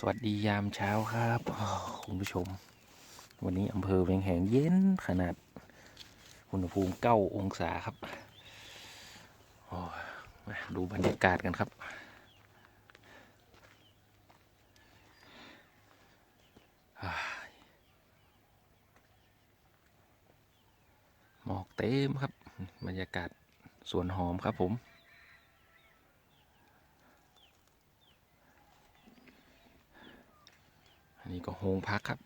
สวัสดียามเช้าครับ คุณผู้ชม วันนี้อำเภอเวียงแหงเย็นขนาดอุณหภูมิเก้าองศาครับโอ้มาดูบรรยากาศกันครับ หมอกเต็มครับ บรรยากาศสวนหอมครับผม นนี้ก็โฮงพักครับ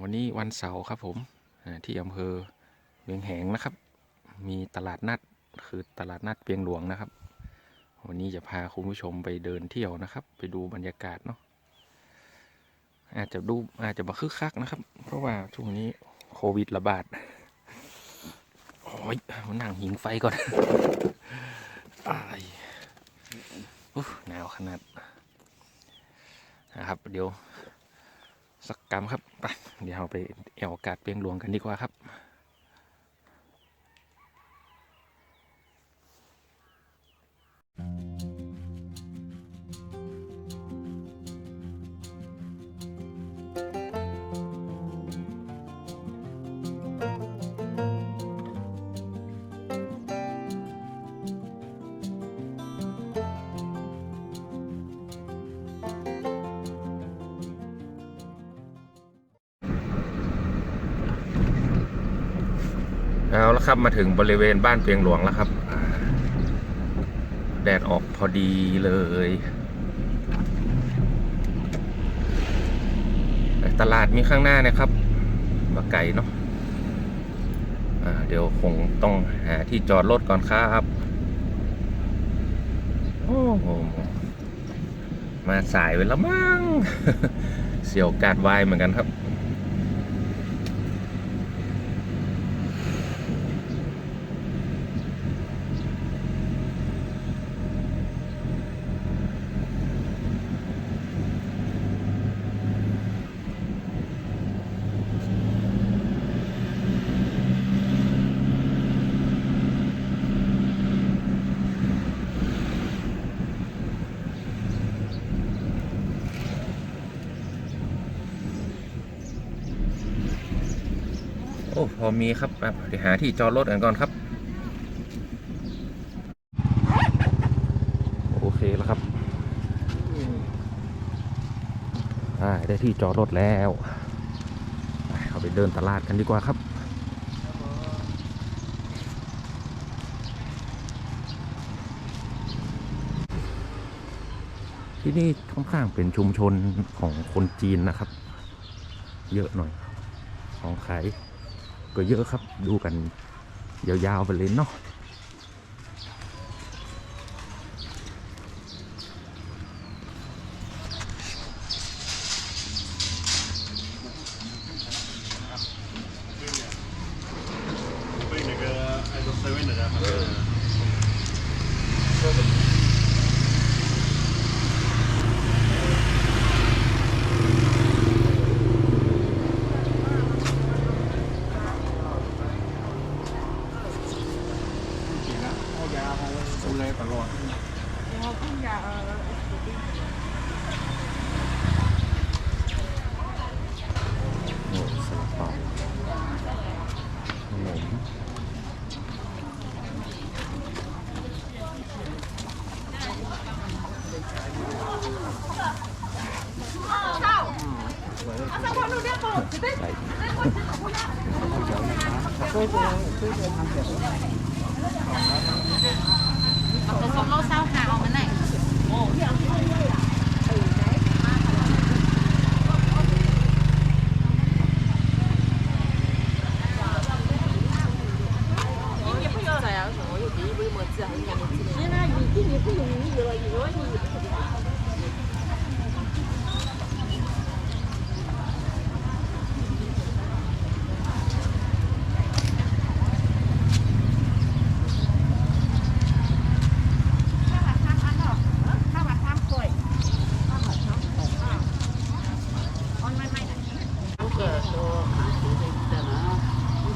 วันนี้วันเสาร์ครับผมที่อำเภอเวียงแหงนะครับ มีตลาดนัดคือตลาดนัดเปียงหลวงนะครับ วันนี้จะพาคุณผู้ชมไปเดินเที่ยวนะครับ ไปดูบรรยากาศเนาะอาจจะดูอาจจะมาคึกคักนะครับ เพราะว่าช่วงนี้โควิดระบาดโอ้ยมานั่งหิงไฟก่อนอาย หนาวขนาดนะครับ เดี๋ยวสักกรรมครับไปเดี๋ยวเราไปแอวอากาศเปียงหลวงกันดีกว่าครับ แล้วครับมาถึงบริเวณบ้านเปียงหลวงแล้วครับ แดดออกพอดีเลยตลาดมีข้างหน้านะครับมาไกลเนาะอ่าเดี๋ยวคงต้องหาที่จอดรถก่อนครับโอ้โหมาสายไปแล้วมั้งเสียวกาดวายเหมือนกันครับ พอมีครับอะเดี๋ยวหาที่จอดรถกันก่อนครับ โอเคแล้วครับได้ที่จอดรถแล้วเอาไปเดินตลาดกันดีกว่าครับที่นี่ค่อนข้างเป็นชุมชนของคนจีนนะครับ เยอะหน่อย ของขาย ก็เยอะครับ ดูกันยาวๆไปเลยเนาะ โ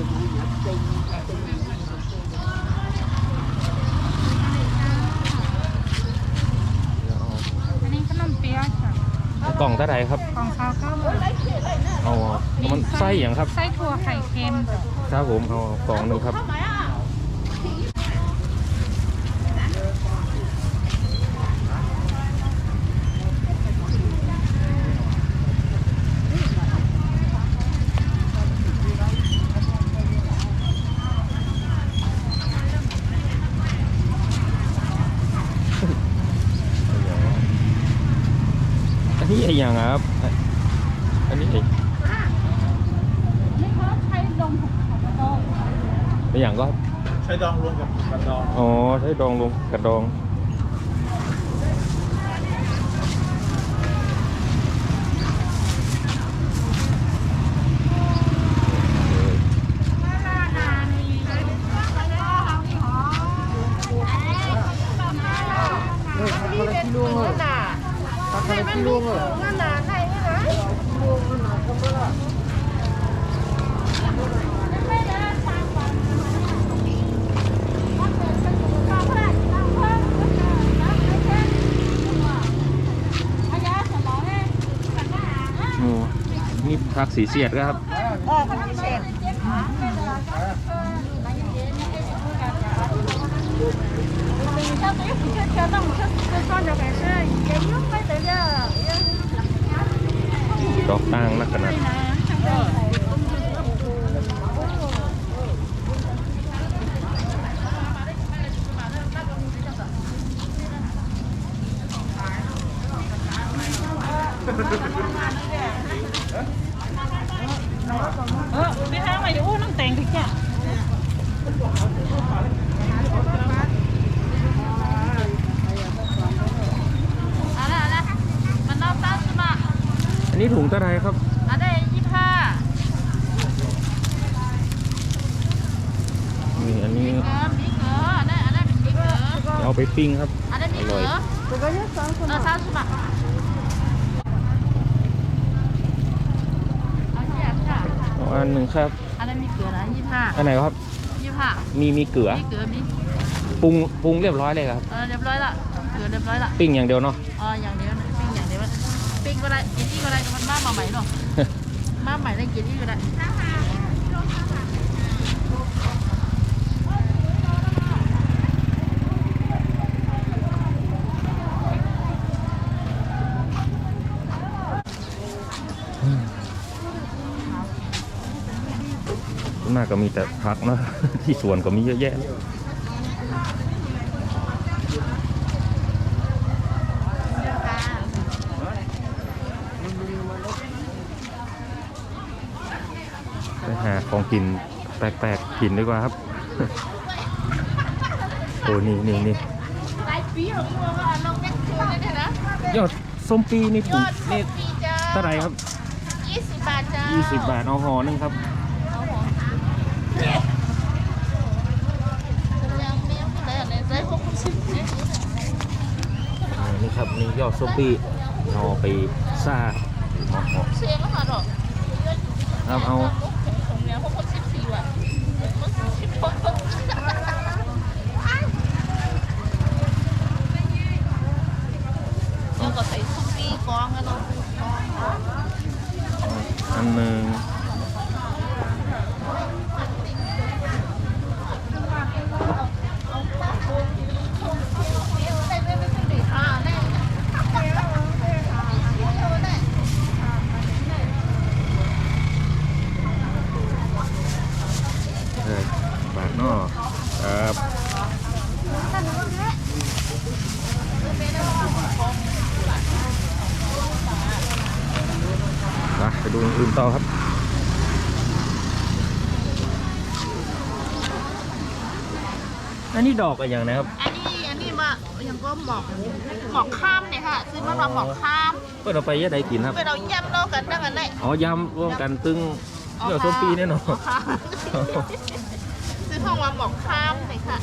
อันปี๊กล่องเท่าไรครับของเขาก็เอาเอามันไส้อย่างครับ ไส้ถั่วไข่เค็มจ้ะครับผมเอากล่องหนึ่งครับ อันนี้ไอ้อย่างครับ อันนี้ไอ้นี่เขาใช้ดมของกระโดงไอ้อย่างก็ใช้ดองรวมกับกระดอง อ๋อ ใช้ดองลงกระดอง พักสีเสียดครับดอกตั้งนักขนาดอันนี้ถุงเท่าไหรครับ นี่อันนี้ ปิ้งครับอร่อยอันหนึ่งครับ อันนั้นมีเกลือนะยี่ห้าอันไหนครับ ยี่ห้ามีมีเกลือ มีเกลือมีปรุงปรุงเรียบร้อยเลยครับ เออเรียบร้อยละเกลือเรียบร้อยละปิ้งอย่างเดียวเนาะ อ๋ออย่างเดียวนะปิ้งอย่างเดียวปิ้งก็ได้กินนี่ก็ได้มันมาใหม่เนาะกมาใหม่ได้กินนี่ก็ได้ วนมากก็มีแต่ผักเนาะที่สวนก็มีเยอะแยะไปหาของกินแปลกๆกินดีกว่าครับ โอ้นี่นี่นี่ไก่ปีของมึงอะลงแม็กซ์ชัวร์เลยนะยอดส้มปีนี่ยถุงอดนี่ปีจ้าเท่าไหร่ครับยี่สิบบาทจ้า20 บาทเอาห่อหนึงครับ เอาหัวยังไม่ยังไม่ได้อะไรใส่หกสิบเนี่ย อ่านี่ ครับนี่ยอดส้มปีเอไปซ่าห่อห่อเชียงแล้วค่ะดอกเอาเอาของเนี้ยหกสิบสี่ว่ะหกสิบหกแล้วก็ใส่ซุปปี้ฟองกันเนาะอันหนึ่ง อ่าแน่ เออ บาทเนอครับมาไปดูอย่างอื่น ต่อครับ อันนี้ดอกอะไรอย่างนะครับ อันนี้อันนี้มายังก็หมอกหมอกข้ามเนี่ยค่ะซื้อมาทำหมอกข้ามเพื่อเอาไปยังไงกินครับ ไปเราย่ำโลกันได้กันได้อ๋อยำร่วมกันตึงเดี๋ยวส้มปีแน่นอนค่ะซื้อทองมาหมอกข้ามเลยค่ะ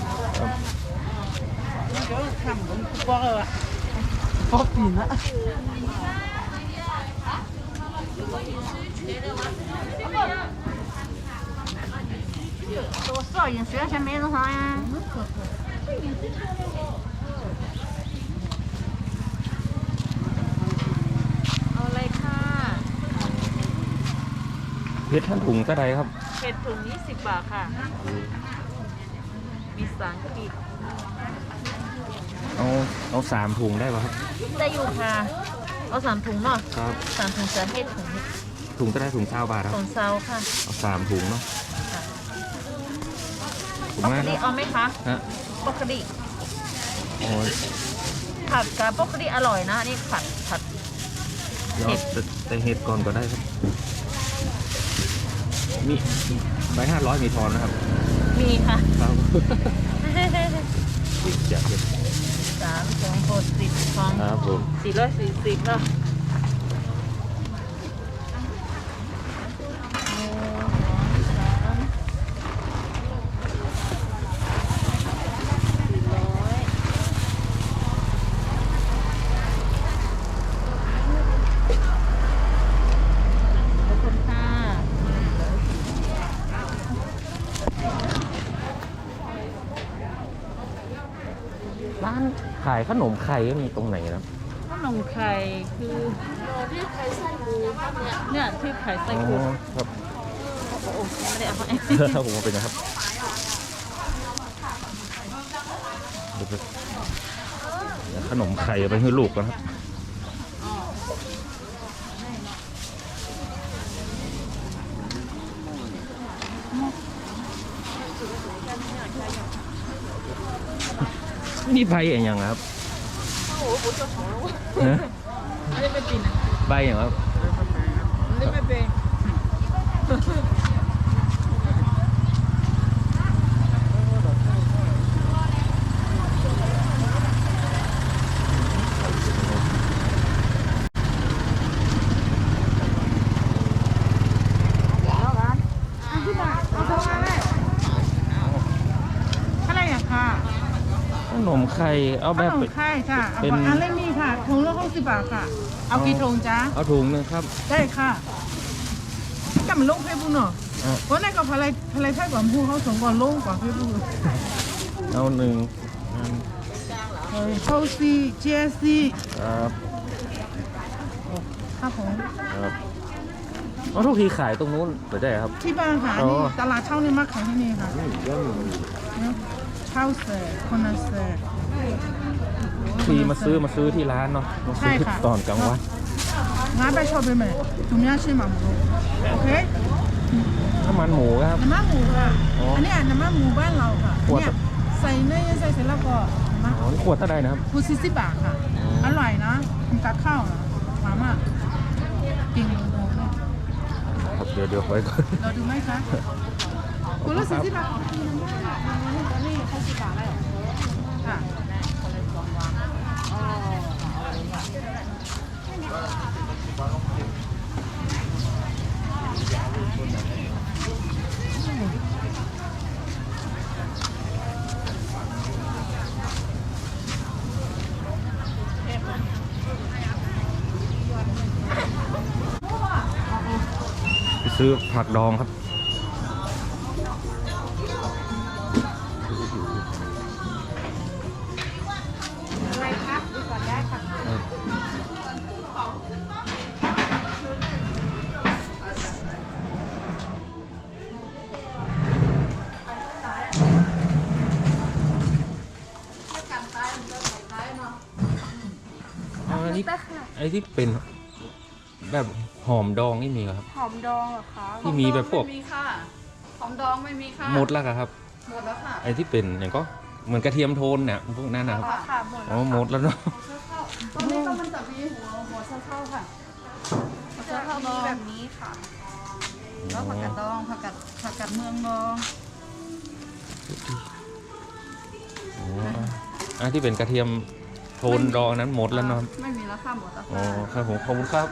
多少饮食先没多少呀？เอาเลยค่ะเพชรท่านถุงเท่าไรครับ เห็ดถุงสิบบาทค่ะ มีสามกิดเอาเอาสามถุงได้ป่ะครับ ได้อยู่ค่ะ เอาสามถุงเนาะครับ สามถุงจะเห็ดถุงนี้ ถุงก็ได้ถุงเช้าบาทครับถุงเซาค่ะเอาสามถุงเนาะค่ะถุงปกมากตินะเอาไหมคะฮะปกติโอ้ยผัดกับปกติอร่อยนะอันนี่ผัดผัด เดี๋ยวแต่แต่เห็ดก่อนก็ได้ครับ มีใบห้าร้อยมีทอนนะครับมีค่ะ ครับสิบเจ็ดเจ็ดสามสองหกสิบสองครับผมสี่ร้อยสี่สิบเนาะหนึ่งสองสามสี่ร้อยขอบคุณค่ะ ร้าน ขายขนมไข่ก็มีตรงไหนนะขนมไข่คือที่ไข่ไส้หมูเนี่ยที่ไข่ไส้อ๋หมูอครับโอ้โหไม่ได้เอาให้ครับผมเอาเป็นนะครับเดี๋ยวไปเดี๋ยวขนมไข่เอาไปให้ลูกก่อนครับ นี่ใบอะไรอย่างครับฮะไม่ได้ไปปีนนะใบอย่างครับ ไม่ได้ไปเป็นอะไรอะค่ะ ขนมไข่เอาขแบบ นมไข่ค่ะเอาเป็น อันเล่มนี้ค่ะถุงละหกสิบบาทค่ะ เอากี่ถุงจ้าเอาถุงหนึงครับ ได้ค่ะกำมันลงเฟซบุ๊กเนาะอะ วันไหนก็ภรรยภรรยไทยกว่าพูเขาส่งก่อนลงกว่าเฟซบุ๊กเอาหนึ่งอันเข้าซีเจซีครับครับผมครับเอาทุกทีขายตรงนู้นหรือได้ครับที่บ้านค่ะอ๋อนี่ตลาดเช่านี่มาขายที่นี่ค่ะเนี่ยเช่าเสร็จคนละเสร็จทีมาซื้อมาซื้อที่ร้านเนาะมาซื้อใช่ค่ะตอนกลางวันงานไปชอบไปไหมถุงยาชิมาหมูโอเคน้ำมันหมูครับน้ำมันหมูค่ะอ๋ออัอันนี้น้ำมันหมูบ้านเราค่ะขวดเนี่ยใส่เนยใส่เสร็จแล้วก็น้ำมันอ๋อนี่ขวดเท่าไหร่นะครับคูซิสิบบาทค่ะ อร่อยนะกินกับข้าวนะหอมอะกินหมูเนี่ยครับเดี๋ยวเดี๋ยวไว้ก่อนเราดูไหมคะคุณละสี่สิบบาทค่ะไปซื้อผักดองครับ อ๋ออันนี้ไอ้ที่เป็นแบบหอมดองนี่มีเหรอครับ หอมดองเหรอคะที่มีแบบพวกไม่มีค่ะหอมดองไม่มีค่ะหมดแล้วเหรอครับ หมดแล้วค่ะไอ้ที่เป็นอย่างก็เหมือนกระเทียมโทนเนี่ยพวกนั้นนะครับ ค่ะค่ะหมดอ๋แล้อวหมดแล้วเนาะตอนนี้ก็มันจะมีหัวหัวเช่าเช่าๆค่ะหัวเช่าเช่ามีแบบนี้ค่ะ แล้วผักกาดดองผักกาดผักกาดเมืองดองอ๋ออะที่เป็นกระเทียม โทนดองนั้นหมดแล้วเนาะไม่มีแล้วค่ะหมดแล้วอ๋อค่ะครับผมขอบคุณครับ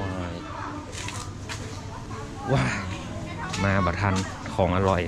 ว้ายว้ายมาบัทันของอร่อย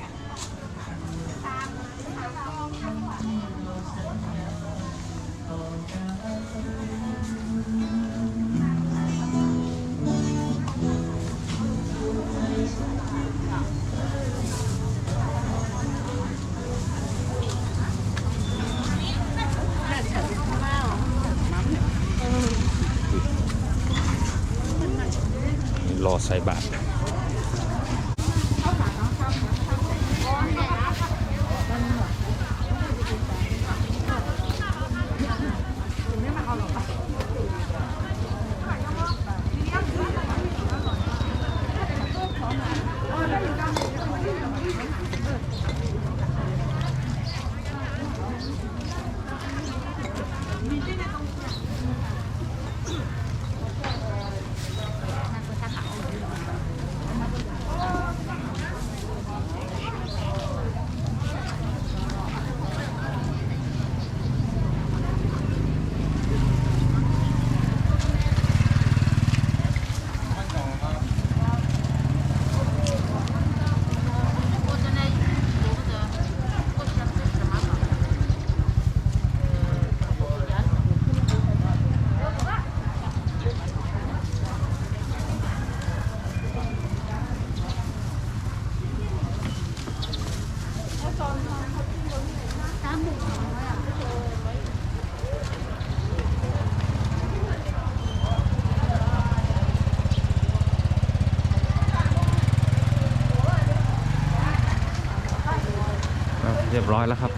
รียบร้อยแล้วครับ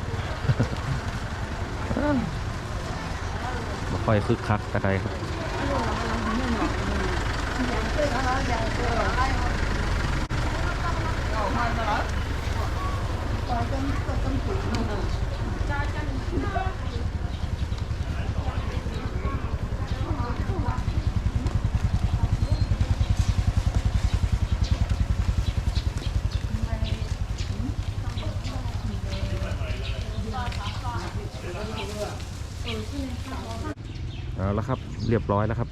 ไม่ค่อยคึกคักกระไดครับ เอาละครับเรียบร้อยแล้วครับ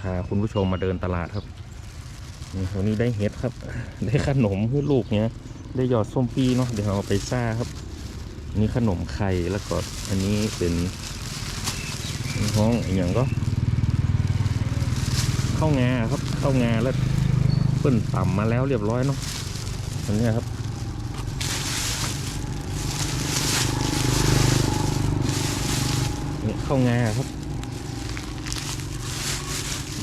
พาคุณผู้ชมมาเดินตลาดครับนี่วันนี้ได้เห็ดครับ ได้ขนมให้ลูกเนี้ย ได้หยอดส้มปีเนาะเดี๋ยวเอาไปซ่าครับ นี่ขนมไข่แล้วก็อันนี้เป็นห้องอย่างก็ข้าวงาครับข้าวงาแล้วเปิ้นต่ำมาแล้วเรียบร้อยเนาะอันนี้ครับนี่ข้าวงาครับ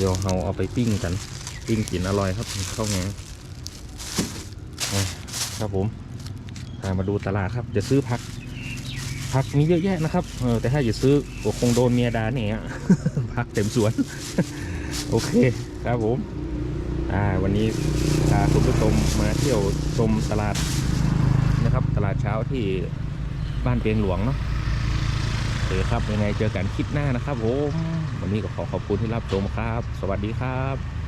เดี๋ยวเราเอาไปปิ้งกัน ปิ้งกินอร่อยครับข้าวงครับผมพามาดูตลาดครับ จะซื้อผัก ผักมีเยอะแยะนะครับเออแต่ถ้าจะซื้อก็คงโดนเมียด่าเนี่ยผักเต็มสวน โอเคครับผม อ่า วันนี้พาคุณผู้ชมมาเที่ยวชมตลาดนะครับ ตลาดเช้าที่บ้านเปียงหลวงเนาะ เคครับยังไงเจอกันคลิปหน้านะครับผมวันนี้ก็ขอขอบคุณที่รับชมครับ สวัสดีครับ